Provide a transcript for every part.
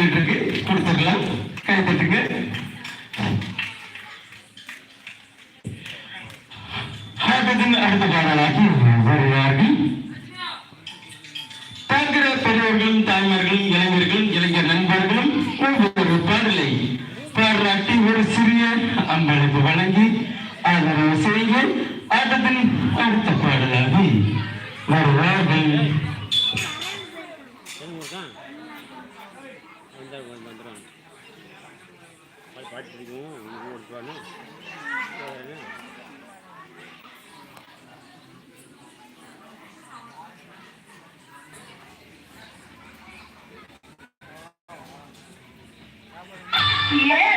போயிட்டு இருக்கு கொடுத்துக்கலாம் கைப்பற்றுங்க அடுத்த பாடலாகி வருவார்கள். பார்க்கிற பெரியவர்களும் தாய்மார்களும் இளைஞர்களும் இளைஞர் நண்பர்களும் ஒவ்வொரு பாடலை பாராட்டி ஒரு சிறிய அன்பளிப்பு வழங்கி ஆதரவு செய்து ஆட்டத்தின் அடுத்த பாடலாகி வருவார்கள். பாட்டு பிடிக்கும் ஓட்டுவானு எட்டு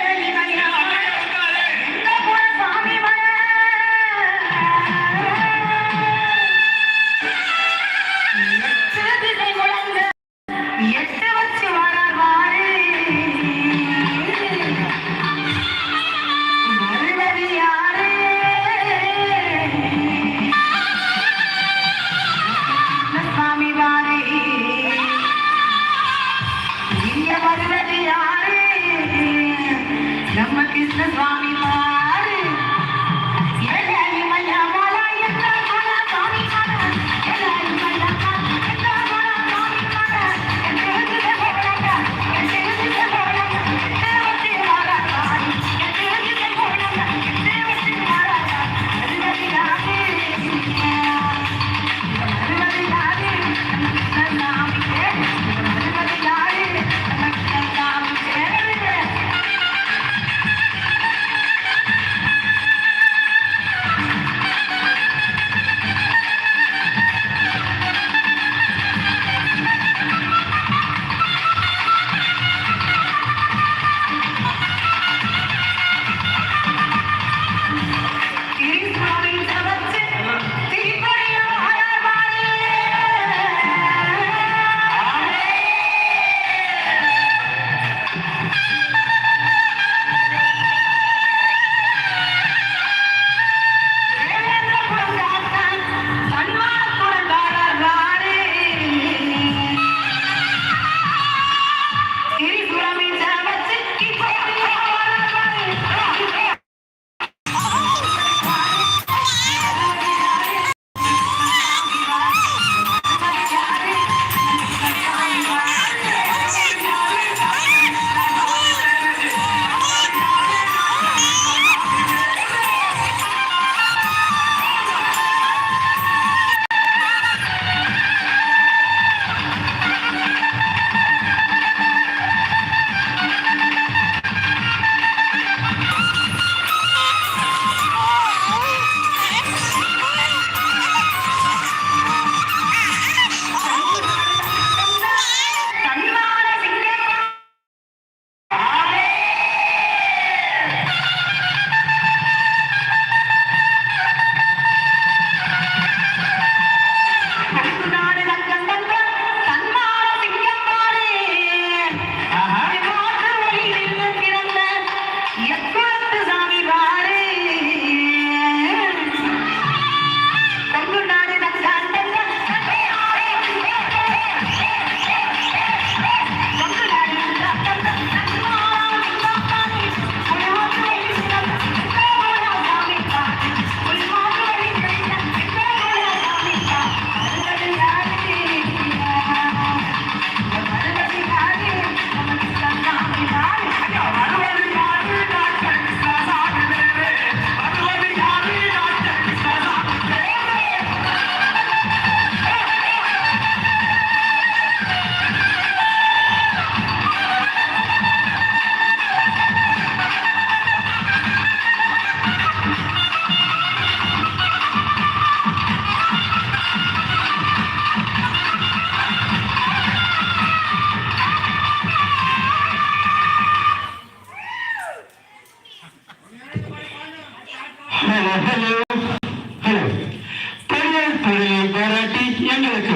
எங்களுக்கு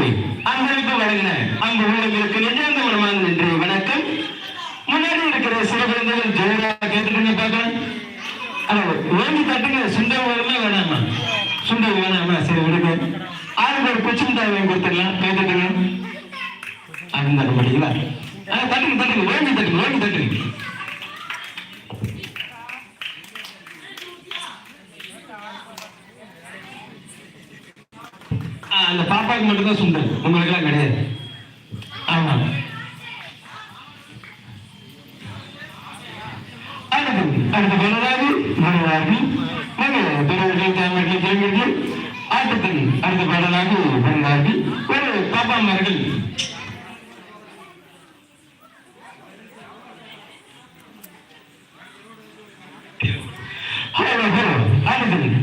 அன்பளிப்பு வழங்கின அன்பு உள்ளங்களுக்கு நிஜாந்த மனமான நன்றி வணக்கம் முன்னாடி இருக்கிற சிறப்பிறந்தவர்கள் ஜோரா கேட்டுக்கொண்டு பார்க்கலாம் ஹலோ வேண்டி தட்டுங்க சுண்டல் வேணுமா வேணாமா சுண்டல் வேணாமா சரி விடுங்க ஆளுக்கு ஒரு கொச்சு வாங்கி கொடுத்துடலாம் கேட்டுக்கணும் அந்த படிங்களா தட்டுங்க தட்டுங்க வேண்டி தட்டுங்க அவங்களுக்கு மட்டும்தான் சொந்தம் நம்மளுக்கெல்லாம் கிடையாது. ஆமா. அடுத்து மனதாதி மனதாதி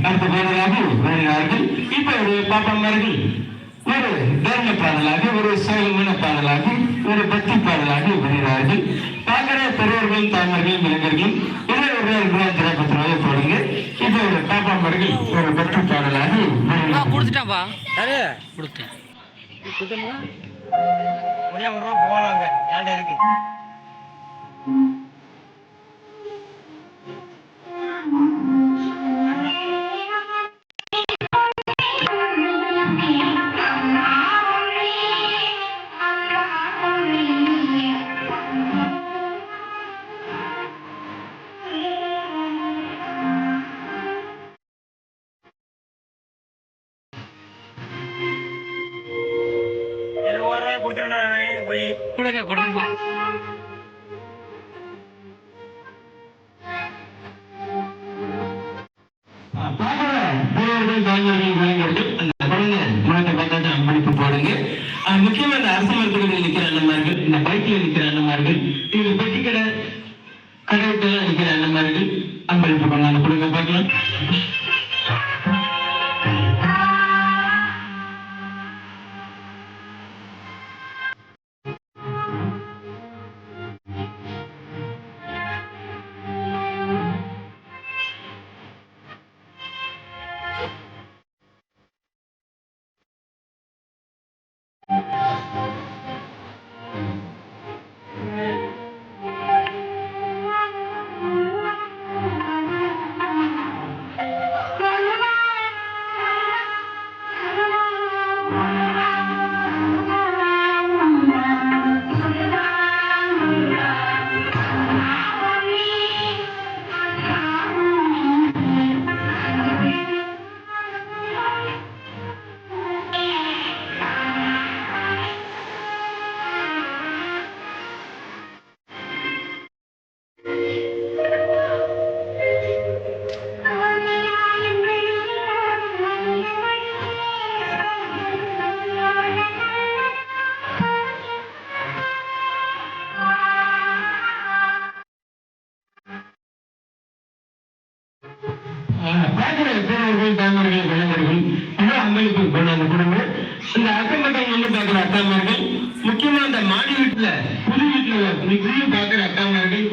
அடுத்த பாடலாக மனதாதி இப்ப ஒரு ஒரு தர்ம பாடலாக ஒரு சோகமான பாடலாக ஒரு பக்தி பாடலாக வருகிறார்கள். பார்க்கிற பெரியவர்களும் தாமர்களும் இளைஞர்களும் இதை ஒரு ரூபாய் திரைப்பத்திராக போடுங்க. இப்ப ஒரு பாப்பாமார்கள் ஒரு பக்தி பாடலாக கொடுத்துட்டாப்பா யாரு? கொடுத்தேன். ரூபா போவாங்க. ஏன்டா இருக்கு? இந்த பைக்கில் இருக்கிற அண்ணன்மார்கள் அக்காமார்கள் முக்கியமா அந்த மாடி வீட்டுல புது வீட்டுல புது பாக்குற அக்காமார்கள்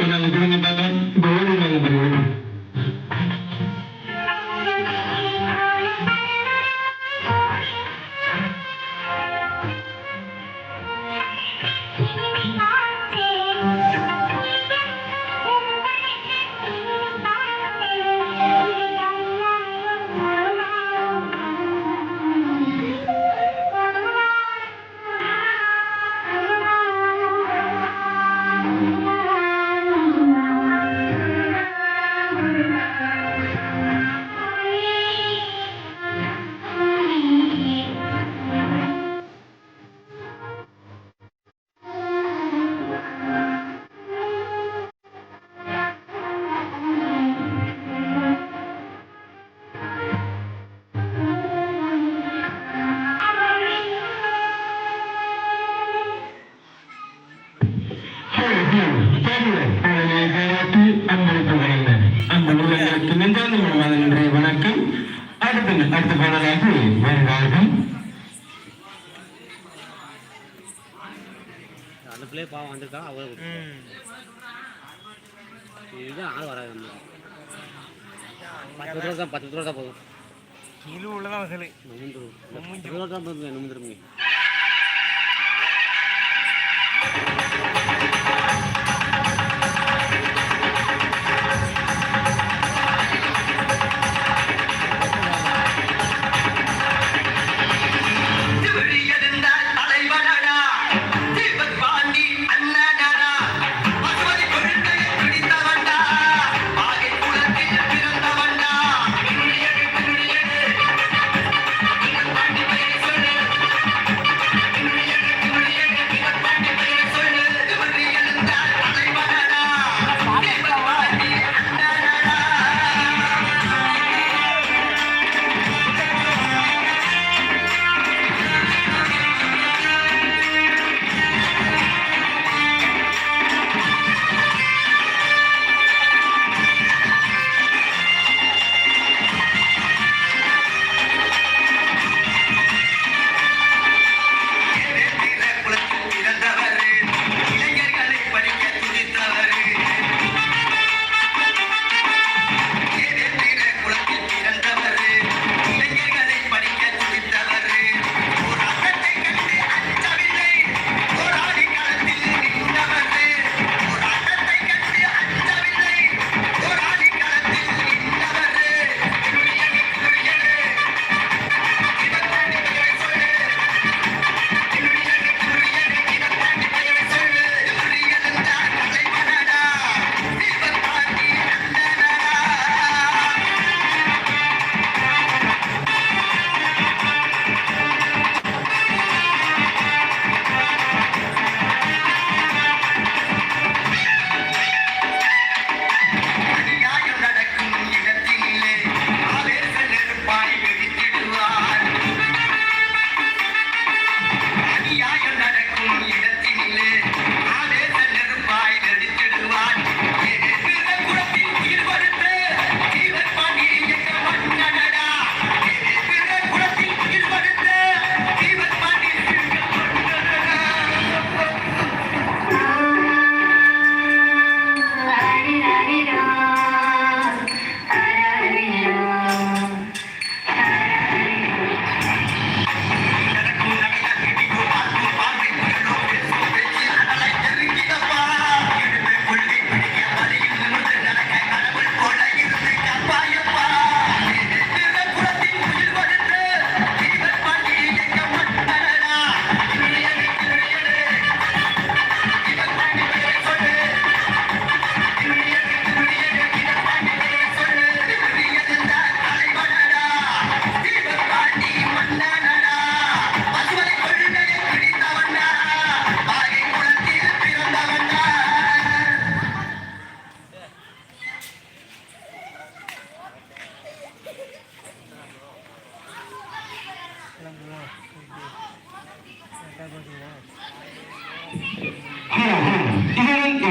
வணக்கம் அடுத்த அடுத்த பாடலாக வருகிறார்கள் அந்த பிள்ளை பாவம் வந்திருக்கா அவரை இதுதான் ஆள் வராது பத்து ரூபா தான் பத்து ரூபா தான் போதும் கிலோ உள்ளதான் வசூல் மூன்று ரூபா தான் போதும்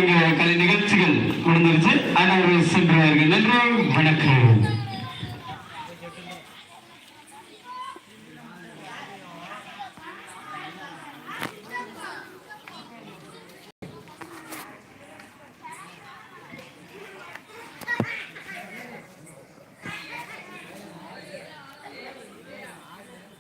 வேண்டிய கலை நிகழ்ச்சிகள் முடிஞ்சிருச்சு. அனைவரும் சென்றார்கள் நன்றி வணக்கம்.